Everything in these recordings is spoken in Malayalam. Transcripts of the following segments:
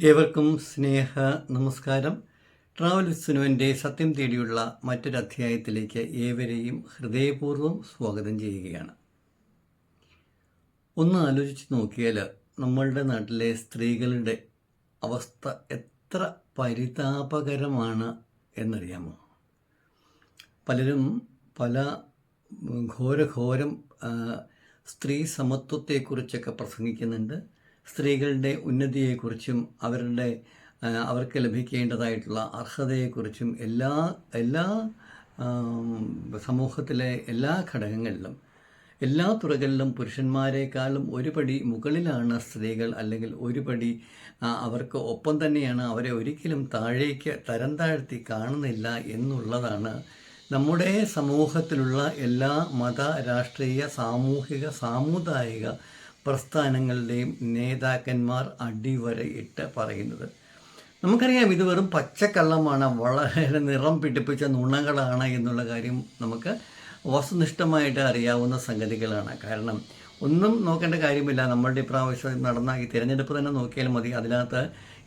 ഏവർക്കും സ്നേഹ നമസ്കാരം. ട്രാവൽ വിസ്നുവിന്റെ സത്യം തേടിയുള്ള മറ്റൊരു അധ്യായത്തിലേക്ക് ഏവരെയും ഹൃദയപൂർവം സ്വാഗതം ചെയ്യുകയാണ്. ഒന്ന് ആലോചിച്ച് നോക്കിയാൽ നമ്മളുടെ നാട്ടിലെ സ്ത്രീകളുടെ അവസ്ഥ എത്ര പരിതാപകരമാണ് എന്നറിയാമോ? പലരും പല ഘോരഘോരം സ്ത്രീ സമത്വത്തെക്കുറിച്ചൊക്കെ പ്രസംഗിക്കുന്നുണ്ട്. സ്ത്രീകളുടെ ഉന്നതിയെക്കുറിച്ചും അവരുടെ അവർക്ക് ലഭിക്കേണ്ടതായിട്ടുള്ള അർഹതയെക്കുറിച്ചും എല്ലാ എല്ലാ സമൂഹത്തിലെ എല്ലാ ഘടകങ്ങളിലും എല്ലാ തുറകളിലും പുരുഷന്മാരെക്കാളും ഒരുപടി മുകളിലാണ് സ്ത്രീകൾ അല്ലെങ്കിൽ ഒരുപടി അവർക്ക് ഒപ്പം തന്നെയാണ് അവരെ ഒരിക്കലും താഴേക്ക് തരം താഴ്ത്തി കാണുന്നില്ല എന്നുള്ളതാണ് നമ്മുടെ സമൂഹത്തിലുള്ള എല്ലാ മത രാഷ്ട്രീയ സാമൂഹിക സാമുദായിക പ്രസ്ഥാനങ്ങളുടെയും നേതാക്കന്മാർ അടിവരയിട്ട് പറയുന്നത്. നമുക്കറിയാം ഇത് വെറും പച്ചക്കള്ളമാണ് വളരെ നിറം പിടിപ്പിച്ച നുണകളാണ് എന്നുള്ള കാര്യം നമുക്ക് വസ്തുനിഷ്ഠമായിട്ട് അറിയാവുന്ന സംഗതികളാണ്. കാരണം ഒന്നും നോക്കേണ്ട കാര്യമില്ല. നമ്മളുടെ ഇപ്രാവശ്യം നടന്ന ഈ തിരഞ്ഞെടുപ്പ് തന്നെ നോക്കിയാൽ മതി. അതിനകത്ത്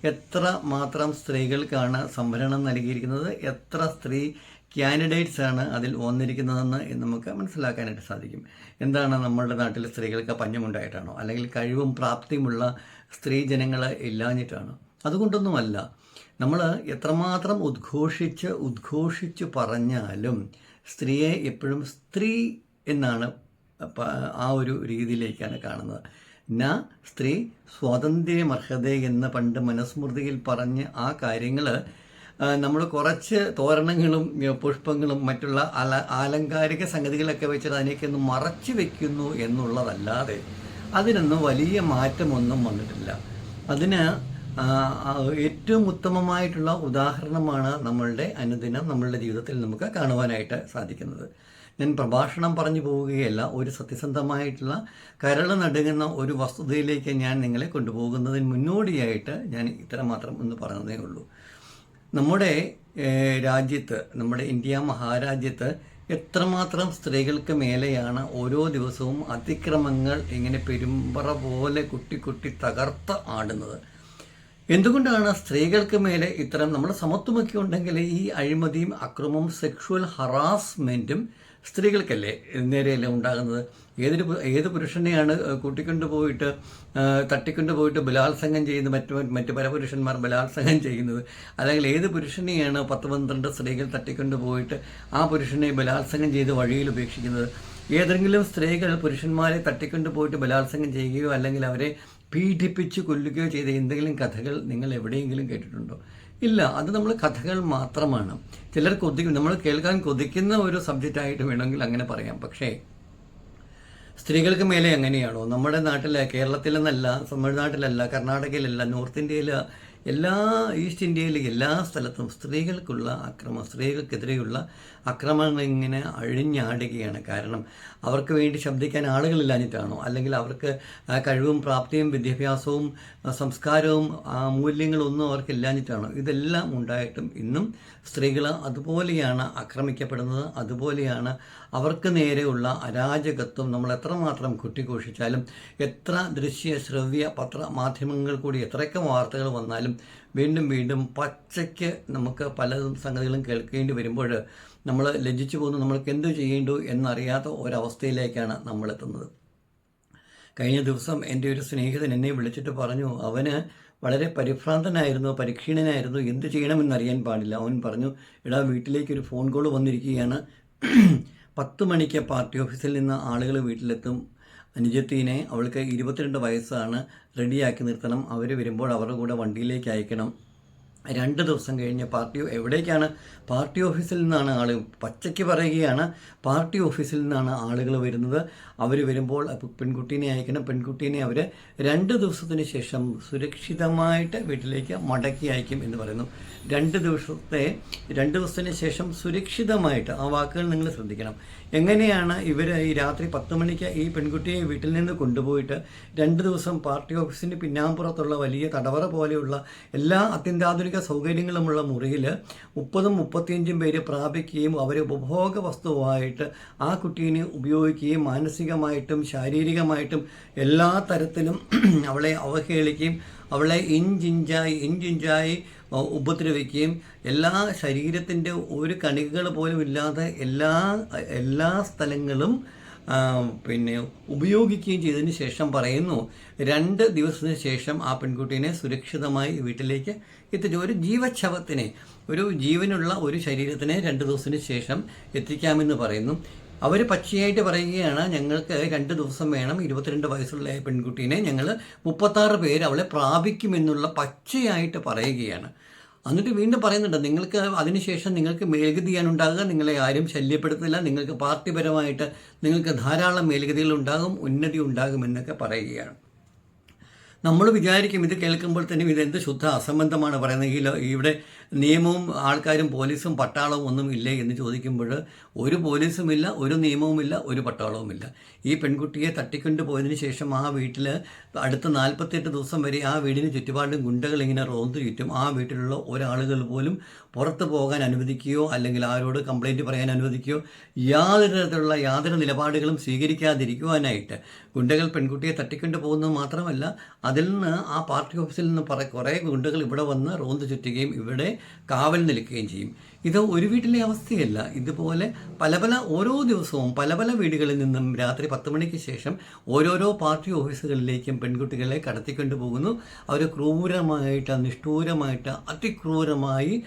എത്ര മാത്രം സ്ത്രീകൾക്കാണ് സംവരണം നൽകിയിരിക്കുന്നത്? എത്ര സ്ത്രീ കാൻഡിഡേറ്റ്സ് ആണ് അതിൽ വന്നിരിക്കുന്നതെന്ന് നമുക്ക് മനസ്സിലാക്കാനായിട്ട് സാധിക്കും. എന്താണ് നമ്മളുടെ നാട്ടിൽ സ്ത്രീകൾക്ക് പഞ്ഞമുണ്ടായിട്ടാണോ അല്ലെങ്കിൽ കഴിവും പ്രാപ്തിയുമുള്ള സ്ത്രീ ജനങ്ങൾ ഇല്ലാഞ്ഞിട്ടാണോ? അതുകൊണ്ടൊന്നുമല്ല. നമ്മൾ എത്രമാത്രം ഉദ്ഘോഷിച്ച് ഉദ്ഘോഷിച്ച് പറഞ്ഞാലും സ്ത്രീയെ എപ്പോഴും സ്ത്രീ എന്നാണ് ആ ഒരു രീതിയിലേക്കാണ് കാണുന്നത്. ന സ്ത്രീ സ്വാതന്ത്ര്യമർഹത എന്ന് പണ്ട് മനുസ്മൃതിയിൽ പറഞ്ഞ് ആ കാര്യങ്ങൾ നമ്മൾ കുറച്ച് തോരണങ്ങളും പുഷ്പങ്ങളും മറ്റുള്ള അല ആലങ്കാരിക സംഗതികളൊക്കെ വെച്ചിട്ട് അതിനെയൊക്കെ ഒന്ന് മറച്ചു വെക്കുന്നു എന്നുള്ളതല്ലാതെ അതിനൊന്നും വലിയ മാറ്റമൊന്നും വന്നിട്ടില്ല. അതിന് ഏറ്റവും ഉത്തമമായിട്ടുള്ള ഉദാഹരണമാണ് നമ്മളുടെ അനുദിനം നമ്മളുടെ ജീവിതത്തിൽ നമുക്ക് കാണുവാനായിട്ട് സാധിക്കുന്നത്. ഞാൻ പ്രഭാഷണം പറഞ്ഞു പോവുകയല്ല ഒരു സത്യസന്ധമായിട്ടുള്ള കരൾ നടുങ്ങുന്ന ഒരു വസ്തുതയിലേക്ക് ഞാൻ നിങ്ങളെ കൊണ്ടുപോകുന്നതിന് മുന്നോടിയായിട്ട് ഞാൻ ഇത്രമാത്രം ഒന്ന് പറഞ്ഞതേ ഉള്ളൂ. നമ്മുടെ രാജ്യത്ത് നമ്മുടെ ഇന്ത്യ മഹാരാജ്യത്ത് എത്രമാത്രം സ്ത്രീകൾക്ക് മേലെയാണ് ഓരോ ദിവസവും അതിക്രമങ്ങൾ ഇങ്ങനെ പെരുമ്പറ പോലെ കുട്ടി കുട്ടി തകർത്ത് ആടുന്നത്. എന്തുകൊണ്ടാണ് സ്ത്രീകൾക്ക് മേലെ ഇത്തരം നമ്മൾ സമത്വമൊക്കെ ഉണ്ടെങ്കിൽ ഈ അഴിമതിയും അക്രമവും സെക്ഷുവൽ ഹറാസ്മെന്റും സ്ത്രീകൾക്കല്ലേ നേരെയല്ലേ ഉണ്ടാകുന്നത്? ഏതൊരു ഏത് പുരുഷനെയാണ് കൂട്ടിക്കൊണ്ടു പോയിട്ട് തട്ടിക്കൊണ്ടു പോയിട്ട് ബലാത്സംഗം ചെയ്യുന്നത്? മറ്റു മറ്റു പരപുരുഷന്മാർ ബലാത്സംഗം ചെയ്യുന്നത്. അല്ലെങ്കിൽ ഏത് പുരുഷനെയാണ് പത്ത് പന്ത്രണ്ട് സ്ത്രീകൾ തട്ടിക്കൊണ്ടു പോയിട്ട് ആ പുരുഷനെ ബലാത്സംഗം ചെയ്ത് വഴിയിൽ ഉപേക്ഷിക്കുന്നത്? ഏതെങ്കിലും സ്ത്രീകൾ പുരുഷന്മാരെ തട്ടിക്കൊണ്ടു പോയിട്ട് ബലാത്സംഗം ചെയ്യുകയോ അല്ലെങ്കിൽ അവരെ പീഡിപ്പിച്ച് കൊല്ലുകയോ ചെയ്ത എന്തെങ്കിലും കഥകൾ നിങ്ങൾ എവിടെയെങ്കിലും കേട്ടിട്ടുണ്ടോ? ഇല്ല അത് നമ്മൾ കഥകൾ മാത്രമാണ്. ചിലർ കൊതിക്കും നമ്മൾ കേൾക്കാൻ കൊതിക്കുന്ന ഒരു സബ്ജക്റ്റ് ആയിട്ട് വേണമെങ്കിൽ അങ്ങനെ പറയാം. പക്ഷേ സ്ത്രീകൾക്ക് മേലെ എങ്ങനെയാണോ നമ്മുടെ നാട്ടിൽ കേരളത്തിലെന്നല്ല തമിഴ്നാട്ടിലല്ല കർണാടകയിലല്ല നോർത്ത് ഇന്ത്യയിൽ എല്ലാ ഈസ്റ്റ് ഇന്ത്യയിലെ എല്ലാ സ്ഥലത്തും സ്ത്രീകൾക്കുള്ള അക്രമം സ്ത്രീകൾക്കെതിരെയുള്ള അക്രമങ്ങൾ ഇങ്ങനെ അഴിഞ്ഞാടുകയാണ്. കാരണം അവർക്ക് വേണ്ടി ശബ്ദിക്കാൻ ആളുകളില്ലാഞ്ഞിട്ടാണോ? അല്ലെങ്കിൽ അവർക്ക് കഴിവും പ്രാപ്തിയും വിദ്യാഭ്യാസവും സംസ്കാരവും മൂല്യങ്ങളൊന്നും അവർക്ക് ഇല്ലാഞ്ഞിട്ടാണോ ഇതെല്ലാം ഉണ്ടായിട്ടും ഇന്നും സ്ത്രീകൾ അതുപോലെയാണ് ആക്രമിക്കപ്പെടുന്നത്. അതുപോലെയാണ് അവർക്ക് നേരെയുള്ള അരാജകത്വം നമ്മൾ എത്രമാത്രം കുട്ടിഘോഷിച്ചാലും എത്ര ദൃശ്യ ശ്രവ്യ പത്ര മാധ്യമങ്ങൾ കൂടി എത്രയൊക്കെ വാർത്തകൾ വന്നാലും വീണ്ടും വീണ്ടും പച്ചയ്ക്ക് നമുക്ക് പല സംഗതികളും കേൾക്കേണ്ടി വരുമ്പോൾ നമ്മൾ ലജ്ജിച്ചു പോകുന്നു നമ്മൾക്ക് എന്ത് ചെയ്യേണ്ടു എന്നറിയാത്ത ഒരവസ്ഥയിലേക്കാണ് നമ്മൾ എത്തുന്നത് കഴിഞ്ഞ ദിവസം എന്റെ ഒരു സ്നേഹിതൻ എന്നെ വിളിച്ചിട്ട് പറഞ്ഞു അവന് വളരെ പരിഭ്രാന്തനായിരുന്നു പരിക്ഷീണനായിരുന്നു എന്ത് ചെയ്യണമെന്നറിയാൻ പാടില്ല. അവൻ പറഞ്ഞു എടാ വീട്ടിലേക്ക് ഒരു ഫോൺ കോൾ വന്നിരിക്കുകയാണ്. പത്ത് മണിക്ക് പാർട്ടി ഓഫീസിൽ നിന്ന് ആളുകൾ വീട്ടിലെത്തും. അനുജത്തീനെ അവൾക്ക് ഇരുപത്തിരണ്ട് വയസ്സാണ്. റെഡിയാക്കി നിർത്തണം. അവർ വരുമ്പോൾ അവരുടെ കൂടെ വണ്ടിയിലേക്ക് അയക്കണം. രണ്ട് ദിവസം കഴിഞ്ഞ് പാർട്ടി എവിടേക്കാണ്? പാർട്ടി ഓഫീസിൽ നിന്നാണ് ആൾ പച്ചയ്ക്ക് പറയുകയാണ്. പാർട്ടി ഓഫീസിൽ നിന്നാണ് ആളുകൾ വരുന്നത്. അവർ വരുമ്പോൾ പെൺകുട്ടീനെ അയക്കണം. പെൺകുട്ടീനെ അവർ രണ്ട് ദിവസത്തിന് ശേഷം സുരക്ഷിതമായിട്ട് വീട്ടിലേക്ക് മടക്കി അയക്കും എന്ന് പറയുന്നു. രണ്ട് ദിവസത്തെ രണ്ട് ദിവസത്തിന് ശേഷം സുരക്ഷിതമായിട്ട് ആ വാക്കുകൾ നിങ്ങൾ ശ്രദ്ധിക്കണം. എങ്ങനെയാണ് ഇവർ ഈ രാത്രി പത്ത് മണിക്ക് ഈ പെൺകുട്ടിയെ വീട്ടിൽ നിന്ന് കൊണ്ടുപോയിട്ട് രണ്ട് ദിവസം പാർട്ടി ഓഫീസിന് പിന്നാമ്പുറത്തുള്ള വലിയ തടവറ പോലെയുള്ള എല്ലാ അത്യന്താധുനിക സൗകര്യങ്ങളുമുള്ള മുറിയിൽ മുപ്പതും മുപ്പത്തിയഞ്ചും പേര് പ്രാപിക്കുകയും അവരെ ഉപഭോഗ വസ്തുവായിട്ട് ആ കുട്ടീനെ ഉപയോഗിക്കുകയും മാനസികമായിട്ടും ശാരീരികമായിട്ടും എല്ലാ തരത്തിലും അവളെ അവഹേളിക്കുകയും അവളെ ഇഞ്ചിഞ്ചായി ഇഞ്ചിഞ്ചായി ഉപദ്രവിക്കുകയും എല്ലാ ശരീരത്തിന്റെ ഒരു കണികകൾ പോലും ഇല്ലാതെ എല്ലാ എല്ലാ സ്ഥലങ്ങളും പിന്നെ ഉപയോഗിക്കുകയും ചെയ്തതിന് ശേഷം പറയുന്നു രണ്ട് ദിവസത്തിന് ശേഷം ആ പെൺകുട്ടീനെ സുരക്ഷിതമായി വീട്ടിലേക്ക് എത്തിച്ചു. ഒരു ജീവച്ഛവത്തിനെ ഒരു ജീവനുള്ള ഒരു ശരീരത്തിനെ രണ്ട് ദിവസത്തിന് ശേഷം എത്തിക്കാമെന്ന് പറയുന്നു. അവർ പച്ചയായിട്ട് പറയുകയാണ് ഞങ്ങൾക്ക് രണ്ട് ദിവസം വേണം ഇരുപത്തിരണ്ട് വയസ്സുള്ള പെൺകുട്ടീനെ ഞങ്ങൾ മുപ്പത്താറ് പേര് അവളെ പ്രാപിക്കുമെന്നുള്ള പച്ചയായിട്ട് പറയുകയാണ്. എന്നിട്ട് വീണ്ടും പറയുന്നുണ്ട് നിങ്ങൾക്ക് അതിനുശേഷം നിങ്ങൾക്ക് മേൽഗതിയാണ് ഉണ്ടാകുക നിങ്ങളെ ആരും ശല്യപ്പെടുത്തില്ല നിങ്ങൾക്ക് പാർട്ടിപരമായിട്ട് നിങ്ങൾക്ക് ധാരാളം മേൽഗതികൾ ഉണ്ടാകും ഉന്നതി ഉണ്ടാകും എന്നൊക്കെ പറയുകയാണ്. നമ്മൾ വിചാരിക്കും ഇത് കേൾക്കുമ്പോൾ തന്നെ ഇതെന്ത് ശുദ്ധ അസംബന്ധമാണ് പറയുന്നത്. ഈ ഇവിടെ നിയമവും ആൾക്കാരും പോലീസും പട്ടാളവും ഒന്നും ഇല്ലേ എന്ന് ചോദിക്കുമ്പോൾ ഒരു പോലീസുമില്ല ഒരു നിയമവുമില്ല ഒരു പട്ടാളവുമില്ല. ഈ പെൺകുട്ടിയെ തട്ടിക്കൊണ്ട് പോയതിന് ശേഷം ആ വീട്ടിൽ അടുത്ത നാൽപ്പത്തെട്ട് ദിവസം വരെ ആ വീടിന് ചുറ്റുപാടും ഗുണ്ടകൾ ഇങ്ങനെ റോന്ത് ചുറ്റും ആ വീട്ടിലുള്ള ഒരാളുകൾ പോലും പുറത്ത് പോകാൻ അനുവദിക്കുകയോ അല്ലെങ്കിൽ ആരോട് കംപ്ലൈന്റ് പറയാൻ അനുവദിക്കുകയോ യാതൊരു തരത്തിലുള്ള യാതൊരു നിലപാടുകളും സ്വീകരിക്കാതിരിക്കുവാനായിട്ട്. ഗുണ്ടകൾ പെൺകുട്ടിയെ തട്ടിക്കൊണ്ട് പോകുന്നത് മാത്രമല്ല അതിൽ നിന്ന് ആ പാർട്ടി ഓഫീസിൽ നിന്ന് കുറേ ഗുണ്ടകൾ ഇവിടെ വന്ന് റോന്ത് ചുറ്റുകയും ഇവിടെ കാവൽ നിൽക്കുകയും ചെയ്യും. ഇത് ഒരു വീട്ടിലെ അവസ്ഥയല്ല. ഇതുപോലെ പല പല ഓരോ ദിവസവും പല പല വീടുകളിൽ നിന്നും രാത്രി പത്ത് മണിക്ക് ശേഷം ഓരോരോ പാർട്ടി ഓഫീസുകളിലേക്കും പെൺകുട്ടികളെ കടത്തിക്കൊണ്ടുപോകുന്നു അവർ ക്രൂരമായിട്ട് നിഷ്ഠൂരമായിട്ട് അതിക്രൂരമായി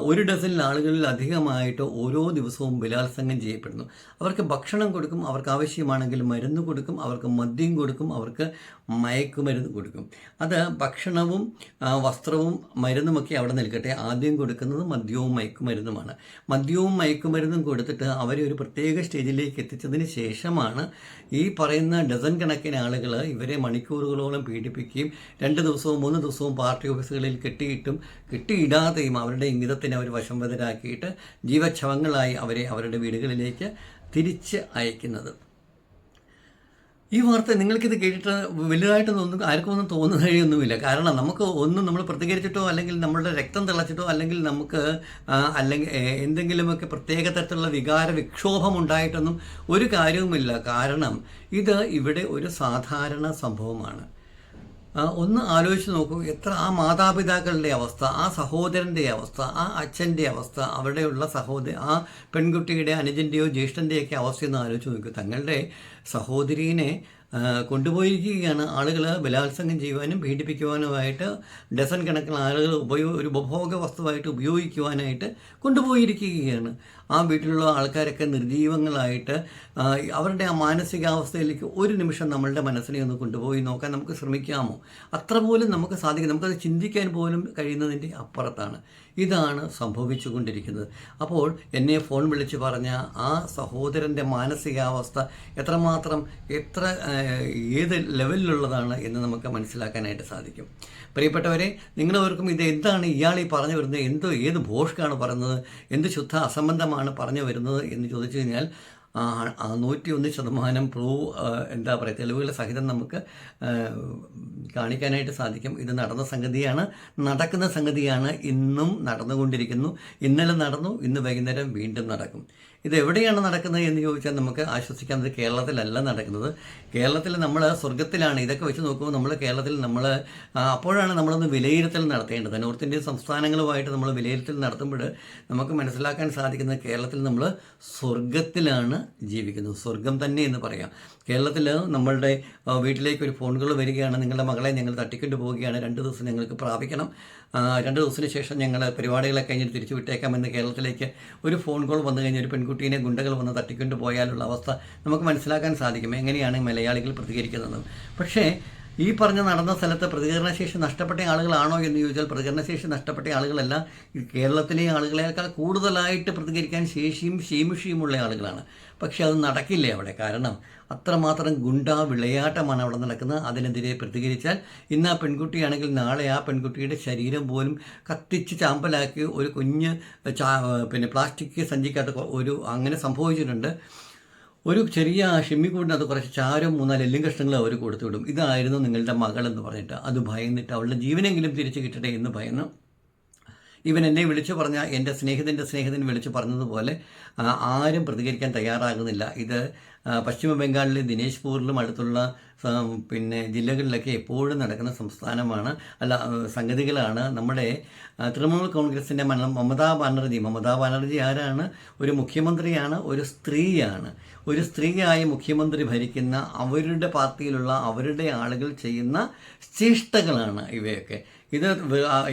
ഒരു ഡസൻ ആളുകളിൽ അധികമായിട്ട് ഓരോ ദിവസവും ബലാത്സംഗം ചെയ്യപ്പെടുന്നു. അവർക്ക് ഭക്ഷണം കൊടുക്കും അവർക്ക് ആവശ്യമാണെങ്കിൽ മരുന്ന് കൊടുക്കും അവർക്ക് മദ്യം കൊടുക്കും അവർക്ക് മയക്കുമരുന്ന് കൊടുക്കും. അത് ഭക്ഷണവും വസ്ത്രവും മരുന്നുമൊക്കെ അവിടെ നിൽക്കട്ടെ. ആദ്യം കൊടുക്കുന്നത് മദ്യവും മയക്കുമരുന്നുമാണ്. മദ്യവും മയക്കുമരുന്നും കൊടുത്തിട്ട് അവരെ ഒരു പ്രത്യേക സ്റ്റേജിലേക്ക് എത്തിച്ചതിന് ശേഷമാണ് ഈ പറയുന്ന ഡസൻ കണക്കിന് ആളുകൾ ഇവരെ മണിക്കൂറുകളോളം പീഡിപ്പിക്കുകയും രണ്ട് ദിവസവും മൂന്ന് ദിവസവും പാർട്ടി ഓഫീസുകളിൽ കെട്ടിയിട്ടും കെട്ടിയിടാതെയും അവരുടെ ഇംഗിതത്തിന് അവർ വശംവതരാക്കിയിട്ട് ജീവച്ഛവങ്ങളായി അവരെ അവരുടെ വീടുകളിലേക്ക് തിരിച്ച് അയക്കുന്നത്. ഈ വാർത്ത നിങ്ങൾക്കിത് കേട്ടിട്ട് വലുതായിട്ടൊന്നും ഒന്നും ആർക്കും ഒന്നും തോന്നുന്ന കഴിയൊന്നുമില്ല. കാരണം നമുക്ക് ഒന്നും നമ്മൾ പ്രതികരിച്ചിട്ടോ അല്ലെങ്കിൽ നമ്മളുടെ രക്തം തിളച്ചിട്ടോ അല്ലെങ്കിൽ നമുക്ക് അല്ലെങ്കിൽ എന്തെങ്കിലുമൊക്കെ പ്രത്യേക തരത്തിലുള്ള വികാര വിക്ഷോഭം ഉണ്ടായിട്ടൊന്നും ഒരു കാര്യവുമില്ല. കാരണം ഇത് ഇവിടെ ഒരു സാധാരണ സംഭവമാണ്. ഒന്ന് ആലോചിച്ച് നോക്കൂ. എത്ര ആ മാതാപിതാക്കളുടെ അവസ്ഥ ആ സഹോദരന്റെ അവസ്ഥ ആ അച്ഛന്റെ അവസ്ഥ അവിടെയുള്ള സഹോദര ആ പെൺകുട്ടിയുടെ അനുജന്റെയോ ജ്യേഷ്ഠന്റെയൊക്കെ അവസ്ഥയെന്ന് ആലോചിച്ച് നോക്കൂ. തങ്ങളുടെ സഹോദരീനെ കൊണ്ടുപോയിരിക്കുകയാണ്. ആളുകൾ ബലാത്സംഗം ചെയ്യുവാനും പീഡിപ്പിക്കുവാനുമായിട്ട് ഡസൻ കണക്കിന് ആളുകൾ ഉപയോഗ ഒരു ഉപഭോഗ വസ്തുവായിട്ട് ഉപയോഗിക്കുവാനായിട്ട് കൊണ്ടുപോയിരിക്കുകയാണ്. ആ വീട്ടിലുള്ള ആൾക്കാരൊക്കെ നിർജീവങ്ങളായിട്ട് അവരുടെ ആ മാനസികാവസ്ഥയിലേക്ക് ഒരു നിമിഷം നമ്മളുടെ മനസ്സിനെ ഒന്ന് കൊണ്ടുപോയി നോക്കാൻ നമുക്ക് ശ്രമിക്കാമോ? അത്ര പോലും നമുക്ക് സാധിക്കും നമുക്കത് ചിന്തിക്കാൻ പോലും കഴിയുന്നതിന്റെ അപ്പുറത്താണ്. ഇതാണ് സംഭവിച്ചുകൊണ്ടിരിക്കുന്നത്. അപ്പോൾ എന്നെ ഫോൺ വിളിച്ച് പറഞ്ഞ ആ സഹോദരന്റെ മാനസികാവസ്ഥ എത്രമാത്രം എത്ര ഏത് ലെവലിലുള്ളതാണ് എന്ന് നമുക്ക് മനസ്സിലാക്കാനായിട്ട് സാധിക്കും. പ്രിയപ്പെട്ടവരെ നിങ്ങളവർക്കും ഇത് എന്താണ് ഇയാൾ ഈ പറഞ്ഞു വരുന്നത്? എന്തോ ഏത് ഭോഷ്കാണ് പറയുന്നത്? എന്ത് ശുദ്ധ അസംബന്ധമാണ് പറഞ്ഞു വരുന്നത് എന്ന് ചോദിച്ചു കഴിഞ്ഞാൽ നൂറ്റി ഒന്ന് ശതമാനം പ്രൂവ് എന്താ പറയുക തെളിവുകൾ സഹിതം നമുക്ക് കാണിക്കാനായിട്ട് സാധിക്കും. ഇത് നടന്ന സംഗതിയാണ് നടക്കുന്ന സംഗതിയാണ് ഇന്നും നടന്നുകൊണ്ടിരിക്കുന്നു. ഇന്നലെ നടന്നു ഇന്ന് വൈകുന്നേരം വീണ്ടും നടക്കും. ഇത് എവിടെയാണ് നടക്കുന്നത് എന്ന് ചോദിച്ചാൽ നമുക്ക് ആശ്വസിക്കാൻ ഇത് കേരളത്തിലല്ല നടക്കുന്നത്. കേരളത്തിൽ നമ്മൾ സ്വർഗത്തിലാണ് ഇതൊക്കെ വെച്ച് നോക്കുമ്പോൾ നമ്മൾ കേരളത്തിൽ നമ്മൾ അപ്പോഴാണ് നമ്മളൊന്ന് വിലയിരുത്തൽ നടത്തേണ്ടത്. നോർത്ത് ഇന്ത്യൻ സംസ്ഥാനങ്ങളുമായിട്ട് നമ്മൾ വിലയിരുത്തൽ നടത്തുമ്പോൾ നമുക്ക് മനസ്സിലാക്കാൻ സാധിക്കുന്നത് കേരളത്തിൽ നമ്മൾ സ്വർഗത്തിലാണ് ജീവിക്കുന്നത്. സ്വർഗം തന്നെ എന്ന് പറയാം. കേരളത്തിൽ നമ്മളുടെ വീട്ടിലേക്ക് ഒരു ഫോൺ കോൾ വരികയാണ്. നിങ്ങളുടെ മകളെ ഞങ്ങൾ തട്ടിക്കൊണ്ട് പോവുകയാണ്. രണ്ട് ദിവസം ഞങ്ങൾക്ക് പ്രാപിക്കണം. രണ്ട് ദിവസത്തിന് ശേഷം ഞങ്ങൾ പരിപാടികളെ കഴിഞ്ഞിട്ട് തിരിച്ചു വിട്ടേക്കാമെന്ന് കേരളത്തിലേക്ക് ഒരു ഫോൺ കോൾ വന്നു കഴിഞ്ഞാൽ ഒരു പെൺകുട്ടീനെ ഗുണ്ടകൾ വന്ന് തട്ടിക്കൊണ്ട് പോയാലുള്ള അവസ്ഥ നമുക്ക് മനസ്സിലാക്കാൻ സാധിക്കും. എങ്ങനെയാണ് മലയാളികൾ പ്രതികരിക്കുന്നത്? പക്ഷേ ഈ പറഞ്ഞ നടന്ന സ്ഥലത്ത് പ്രതികരണശേഷി നഷ്ടപ്പെട്ട ആളുകളാണോ എന്ന് ചോദിച്ചാൽ പ്രതികരണശേഷി നഷ്ടപ്പെട്ട ആളുകളല്ല. കേരളത്തിലെ ആളുകളേക്കാൾ കൂടുതലായിട്ട് പ്രതികരിക്കാൻ ശേഷിയും ഉള്ള ആളുകളാണ്. പക്ഷെ അത് നടക്കില്ല അവിടെ? കാരണം അത്രമാത്രം ഗുണ്ടാ വിളയാട്ടമാണ് അവിടെ നടക്കുന്നത്. അതിനെതിരെ പ്രതികരിച്ചാൽ ഇന്ന് ആ പെൺകുട്ടിയാണെങ്കിൽ നാളെ ആ പെൺകുട്ടിയുടെ ശരീരം പോലും കത്തിച്ച് ചാമ്പലാക്കി ഒരു കുഞ്ഞ് പിന്നെ പ്ലാസ്റ്റിക് സഞ്ചിക്കകത്ത് ഒരു അങ്ങനെ സംഭവിച്ചിട്ടുണ്ട്. ഒരു ചെറിയ ഷിമ്മി കൂടിനകത്ത് കുറച്ച് ചാരം മൂന്നാൽ എല്ലും കഷ്ണങ്ങൾ അവർ കൊടുത്തു വിടും ഇതായിരുന്നു നിങ്ങളുടെ മകളെന്ന് പറഞ്ഞിട്ട്. അത് ഭയന്നിട്ട് അവളുടെ ജീവനെങ്കിലും തിരിച്ചു കിട്ടട്ടെ എന്ന് ഭയന്ന് ഇവൻ എന്നെ വിളിച്ചു പറഞ്ഞ എന്റെ സ്നേഹിതന്റെ സ്നേഹിതൻ വിളിച്ചു പറഞ്ഞതുപോലെ ആരും പ്രതികരിക്കാൻ തയ്യാറാകുന്നില്ല. ഇത് പശ്ചിമ ബംഗാളിലെ ദിനേശ്പൂരിലും അടുത്തുള്ള പിന്നെ ജില്ലകളിലൊക്കെ എപ്പോഴും നടക്കുന്ന സംസ്ഥാനമാണ്. അല്ല സംഗതികളാണ്. നമ്മുടെ തൃണമൂൽ കോൺഗ്രസിന്റെ മരണം മമതാ ബാനർജി. മമതാ ബാനർജി ആരാണ്? ഒരു മുഖ്യമന്ത്രിയാണ് ഒരു സ്ത്രീയാണ്. ഒരു സ്ത്രീയായി മുഖ്യമന്ത്രി ഭരിക്കുന്ന അവരുടെ പാർട്ടിയിലുള്ള അവരുടെ ആളുകൾ ചെയ്യുന്ന ചേഷ്ടകളാണ് ഇവയൊക്കെ. ഇത്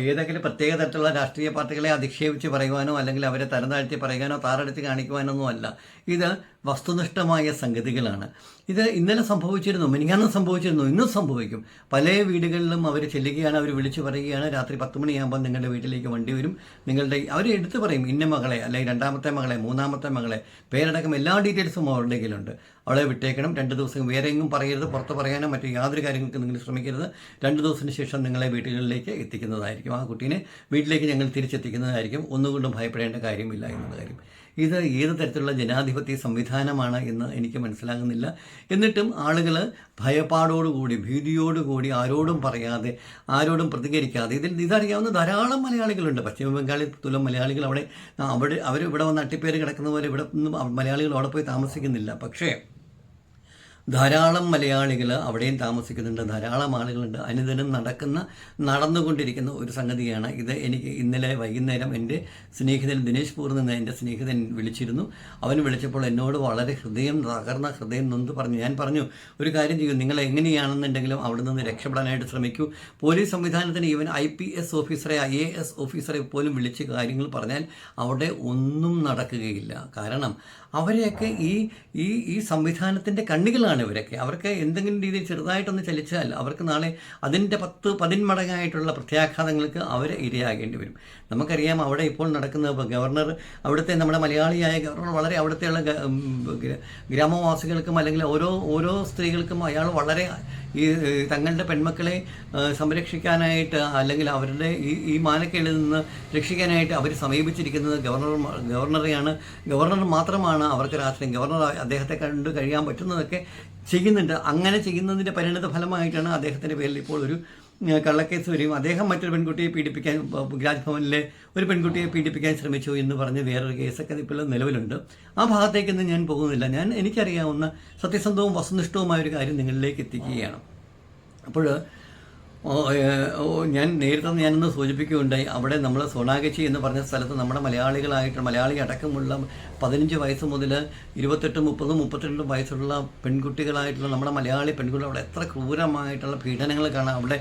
ഏതെങ്കിലും പ്രത്യേക തരത്തിലുള്ള രാഷ്ട്രീയ പാർട്ടികളെ അധിക്ഷേപിച്ച് പറയുവാനോ അല്ലെങ്കിൽ അവരെ തരം താഴ്ത്തി പറയുവാനോ താറെടുത്ത് കാണിക്കുവാനൊന്നും അല്ല. ഇത് വസ്തുനിഷ്ഠമായ സംഗതികളാണ്. ഇത് ഇന്നലെ സംഭവിച്ചിരുന്നു മിനിങ്ങാന്ന് സംഭവിച്ചിരുന്നു ഇന്നും സംഭവിക്കും. പല വീടുകളിലും അവർ ചെല്ലുകയാണ് അവർ വിളിച്ചു പറയുകയാണ്. രാത്രി പത്ത് മണിയാകുമ്പോൾ നിങ്ങളുടെ വീട്ടിലേക്ക് വണ്ടി വരും. നിങ്ങളുടെ അവർ എടുത്തു പറയും ഇന്ന മകളെ അല്ലെങ്കിൽ രണ്ടാമത്തെ മകളെ മൂന്നാമത്തെ മകളെ പേരടക്കം എല്ലാ ഡീറ്റെയിൽസും അവരുടെ കയ്യിലുണ്ട്. അവളെ വിട്ടേക്കണം രണ്ട് ദിവസം വേറെ എങ്ങും പറയരുത് പുറത്ത് പറയാനോ മറ്റു യാതൊരു കാര്യങ്ങൾക്കും നിങ്ങൾ ശ്രമിക്കരുത്. രണ്ട് ദിവസത്തിന് ശേഷം നിങ്ങളെ വീടുകളിലേക്ക് എത്തിക്കുന്നതായിരിക്കും. ആ കുട്ടീനെ വീട്ടിലേക്ക് ഞങ്ങൾ തിരിച്ചെത്തിക്കുന്നതായിരിക്കും. ഒന്നുകൊണ്ടും ഭയപ്പെടേണ്ട കാര്യമില്ല എന്നുള്ള കാര്യം. ഇത് ഏത് തരത്തിലുള്ള ജനാധിപത്യ സംവിധാനമാണ് എന്ന് എനിക്ക് മനസ്സിലാകുന്നില്ല. എന്നിട്ടും ആളുകൾ ഭയപ്പാടോടുകൂടി ഭീതിയോടുകൂടി ആരോടും പറയാതെ ആരോടും പ്രതികരിക്കാതെ ഇതിൽ ഇതറിയാവുന്ന ധാരാളം മലയാളികളുണ്ട്. പശ്ചിമ ബംഗാളിൽ തുലം മലയാളികൾ അവിടെ അവിടെ അവർ ഇവിടെ വന്ന് അട്ടിപ്പേര് കിടക്കുന്ന പോലെ ഇവിടെ മലയാളികൾ അവിടെ പോയി താമസിക്കുന്നില്ല. പക്ഷേ ധാരാളം മലയാളികൾ അവിടെയും താമസിക്കുന്നുണ്ട് ധാരാളം ആളുകളുണ്ട്. അനുദിനം നടക്കുന്ന നടന്നുകൊണ്ടിരിക്കുന്ന ഒരു സംഗതിയാണ് ഇത്. എനിക്ക് ഇന്നലെ വൈകുന്നേരം എന്റെ സ്നേഹിതൻ ദിനേശ് പൂർ നിന്ന് എന്റെ സ്നേഹിതൻ വിളിച്ചിരുന്നു. അവൻ വിളിച്ചപ്പോൾ എന്നോട് വളരെ ഹൃദയം തകർന്ന ഹൃദയം നൊന്ത് പറഞ്ഞു. ഞാൻ പറഞ്ഞു ഒരു കാര്യം ചെയ്യൂ നിങ്ങൾ എങ്ങനെയാണെന്നുണ്ടെങ്കിലും അവിടെ നിന്ന് രക്ഷപ്പെടാനായിട്ട് ശ്രമിക്കൂ. പോലീസ് സംവിധാനത്തിന് ഇവൻ ഐ പി എസ് ഓഫീസറെ ഐ എ എസ് ഓഫീസറെ പോലും വിളിച്ച് കാര്യങ്ങൾ പറഞ്ഞാൽ അവിടെ ഒന്നും നടക്കുകയില്ല. കാരണം അവരെയൊക്കെ ഈ ഈ ഈ സംവിധാനത്തിന്റെ കണ്ണികളാണ് ഇവരൊക്കെ. അവർക്ക് എന്തെങ്കിലും രീതിയിൽ ചെറുതായിട്ടൊന്ന് ചലിച്ചാൽ അവർക്ക് നാളെ അതിന്റെ പത്ത് പതിന്മടങ്ങായിട്ടുള്ള പ്രത്യാഘാതങ്ങൾക്ക് അവർ ഇരയാകേണ്ടി വരും. നമുക്കറിയാം അവിടെ ഇപ്പോൾ നടക്കുന്ന ഗവർണർ അവിടുത്തെ നമ്മുടെ മലയാളിയായ ഗവർണർ വളരെ അവിടുത്തെയുള്ള ഗ്രാമവാസികൾക്കും അല്ലെങ്കിൽ ഓരോ ഓരോ സ്ത്രീകൾക്കും അയാൾ വളരെ ഈ തങ്ങളുടെ പെൺമക്കളെ സംരക്ഷിക്കാനായിട്ട് അല്ലെങ്കിൽ അവരുടെ ഈ ഈ മാനക്കേടിൽ നിന്ന് രക്ഷിക്കാനായിട്ട് അവർ സമീപിച്ചിരിക്കുന്നത് ഗവർണർ ഗവർണറെയാണ്. ഗവർണർ മാത്രമാണ് അവർക്ക് രാഷ്ട്രീയം. ഗവർണർ അദ്ദേഹത്തെ കണ്ട് കഴിയാൻ പറ്റുന്നതൊക്കെ ചെയ്യുന്നുണ്ട്. അങ്ങനെ ചെയ്യുന്നതിന്റെ പരിണിത ഫലമായിട്ടാണ് അദ്ദേഹത്തിന്റെ പേരിൽ ഇപ്പോൾ ഒരു കള്ളക്കേസ് വരികയും അദ്ദേഹം മറ്റൊരു പെൺകുട്ടിയെ പീഡിപ്പിക്കാൻ രാജ്ഭവനിലെ ഒരു പെൺകുട്ടിയെ പീഡിപ്പിക്കാൻ ശ്രമിച്ചു എന്ന് പറഞ്ഞ് വേറൊരു കേസൊക്കെ ഇപ്പോൾ നിലവിലുണ്ട്. ആ ഭാഗത്തേക്കൊന്നും ഞാൻ പോകുന്നില്ല. ഞാൻ എനിക്കറിയാവുന്ന സത്യസന്ധവും വസ്തുനിഷ്ഠവുമായ ഒരു കാര്യം നിങ്ങളിലേക്ക് എത്തിക്കുകയാണ്. അപ്പോൾ ഞാൻ നേരത്തെ ഞാനൊന്ന് സൂചിപ്പിക്കുകയുണ്ടായി. അവിടെ നമ്മൾ സോണാഗച്ചി എന്ന് പറഞ്ഞ സ്ഥലത്ത് നമ്മുടെ മലയാളികളായിട്ട് മലയാളി അടക്കമുള്ള പതിനഞ്ച് വയസ്സ് മുതൽ ഇരുപത്തെട്ട് മുപ്പത് മുപ്പത്തിരണ്ട് വയസ്സുള്ള പെൺകുട്ടികളായിട്ടുള്ള നമ്മുടെ മലയാളി പെൺകുട്ടികൾ അവിടെ എത്ര ക്രൂരമായിട്ടുള്ള പീഡനങ്ങൾ കാണാം അവിടെ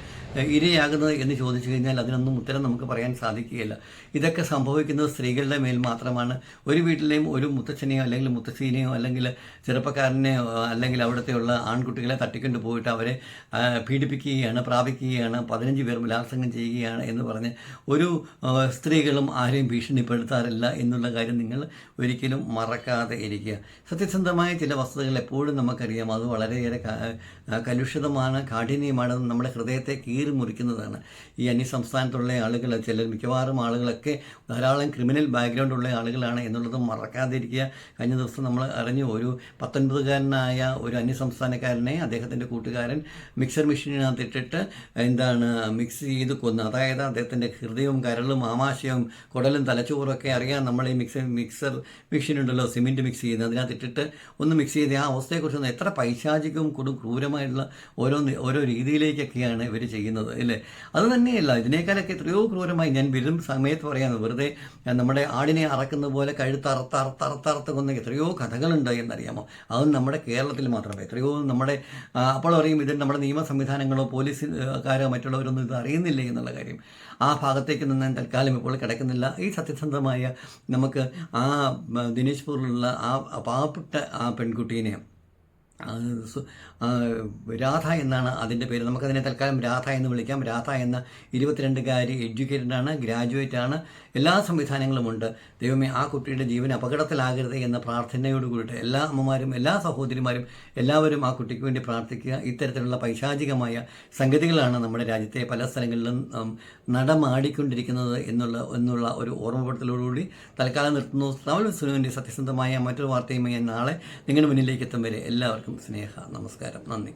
ഇരയാകുന്നത് എന്ന് ചോദിച്ചു കഴിഞ്ഞാൽ അതിനൊന്നും ഉത്തരം നമുക്ക് പറയാൻ സാധിക്കുകയില്ല. ഇതൊക്കെ സംഭവിക്കുന്നത് സ്ത്രീകളുടെ മേൽ മാത്രമാണ്. ഒരു വീട്ടിലെയും ഒരു മുത്തച്ഛനെയോ അല്ലെങ്കിൽ മുത്തശ്ശീനെയോ അല്ലെങ്കിൽ ചെറുപ്പക്കാരനെയോ അല്ലെങ്കിൽ അവിടുത്തെയുള്ള ആൺകുട്ടികളെ തട്ടിക്കൊണ്ട് പോയിട്ട് അവരെ പീഡിപ്പിക്കുകയാണ് പ്രാപിക്കുകയാണ് പതിനഞ്ച് പേർ ബലാത്സംഗം ചെയ്യുകയാണ് എന്ന് പറഞ്ഞ് ഒരു സ്ത്രീകളും ആരെയും ഭീഷണിപ്പെടുത്താറില്ല എന്നുള്ള കാര്യം നിങ്ങൾ ഒരിക്കലും മറക്കാതെ ഇരിക്കുക. സത്യസന്ധമായ ചില വസ്തുതകൾ എപ്പോഴും നമുക്കറിയാം. അത് വളരെയേറെ കലുഷിതമാണ് കാഠിന്യമാണ് നമ്മുടെ ഹൃദയത്തെ കീറി മുറിക്കുന്നതാണ്. ഈ അന്യ സംസ്ഥാനത്തുള്ള ആളുകൾ ചിലർ മിക്കവാറും ആളുകളൊക്കെ ധാരാളം ക്രിമിനൽ ബാക്ക്ഗ്രൗണ്ട് ഉള്ള ആളുകളാണ് എന്നുള്ളത് മറക്കാതിരിക്കുക കഴിഞ്ഞ ദിവസം നമ്മൾ അറിഞ്ഞു ഒരു പത്തൊൻപതുകാരനായ ഒരു അന്യ സംസ്ഥാനക്കാരനെ അദ്ദേഹത്തിന്റെ കൂട്ടുകാരൻ മിക്സർ മെഷീനകത്ത് ഇട്ടിട്ട് എന്താണ് മിക്സ് ചെയ്ത് കൊന്നു. അതായത് അദ്ദേഹത്തിന്റെ ഹൃദയവും കരളും ആമാശയവും കുടലും തലച്ചോറൊക്കെ അറിയാം. നമ്മൾ ഈ മിക്സർ മിക്സർ മെഷീൻ ഉണ്ടല്ലോ സിമെന്റ് മിക്സ് ചെയ്യുന്നത്. അതിനകത്ത് ഇട്ടിട്ട് ഒന്ന് മിക്സ് ചെയ്ത് ആ അവസ്ഥയെക്കുറിച്ച് ഒന്ന് എത്ര പൈശാചികവും കൊടും ക്രൂരമായിട്ടുള്ള ഓരോ ഓരോ രീതിയിലേക്കൊക്കെയാണ് ഇവർ ചെയ്യുന്നത് അല്ലേ? അത് തന്നെയല്ല ഇതിനേക്കാളൊക്കെ എത്രയോ ക്രൂരമായി ഞാൻ വരും സമയത്ത് പറയാമെന്ന് വെറുതെ നമ്മുടെ ആടിനെ അറക്കുന്ന പോലെ കഴുത്ത് അറുത്ത് അറുത്ത് അറുത്ത് അറുത്ത് കൊന്ന എത്രയോ കഥകളുണ്ട് എന്നറിയാമോ? അതും നമ്മുടെ കേരളത്തിൽ മാത്രമേ എത്രയോ നമ്മുടെ അപ്പോൾ പറയും ഇത് നമ്മുടെ നിയമ സംവിധാനങ്ങളോ പോലീസുകാരോ മറ്റുള്ളവരൊന്നും ഇത് അറിയുന്നില്ല എന്നുള്ള കാര്യം. ആ ഭാഗത്തേക്ക് നിന്ന് തൽക്കാലം ഇപ്പോൾ കിടക്കുന്നില്ല. ഈ സത്യസന്ധമായ നമുക്ക് ആ മ, ദിനേശ്പൂരിലുള്ള ആ പാവപ്പെട്ട ആ പെൺകുട്ടീനെ രാധ എന്നാണ് അതിന്റെ പേര്. നമുക്കതിനെ തൽക്കാലം രാധ എന്ന് വിളിക്കാം. രാധ എന്ന ഇരുപത്തിരണ്ടുകാരി എഡ്യൂക്കേറ്റഡ് ആണ് ഗ്രാജുവേറ്റ് ആണ്. എല്ലാ സംവിധാനങ്ങളുമുണ്ട് ദൈവമേ ആ കുട്ടിയുടെ ജീവൻ അപകടത്തിലാകരുത് എന്ന പ്രാർത്ഥനയോട് കൂടിയിട്ട് എല്ലാ അമ്മമാരും എല്ലാ സഹോദരിമാരും എല്ലാവരും ആ കുട്ടിക്ക് വേണ്ടി പ്രാർത്ഥിക്കുക. ഇത്തരത്തിലുള്ള പൈശാചികമായ സംഗതികളാണ് നമ്മുടെ രാജ്യത്തെ പല സ്ഥലങ്ങളിലും നടമാടിക്കൊണ്ടിരിക്കുന്നത് എന്നുള്ള എന്നുള്ള ഒരു ഓർമ്മപ്പെടുത്തലോടുകൂടി തൽക്കാലം നിർത്തുന്നു. തമിഴ് സുനുവിന്റെ സത്യസന്ധമായ മറ്റൊരു വാർത്തയുമായി നാളെ നിങ്ങളുടെ മുന്നിലേക്ക് എത്തും വരെ എല്ലാവർക്കും സ്നേഹ നമസ്കാരം. നന്ദി.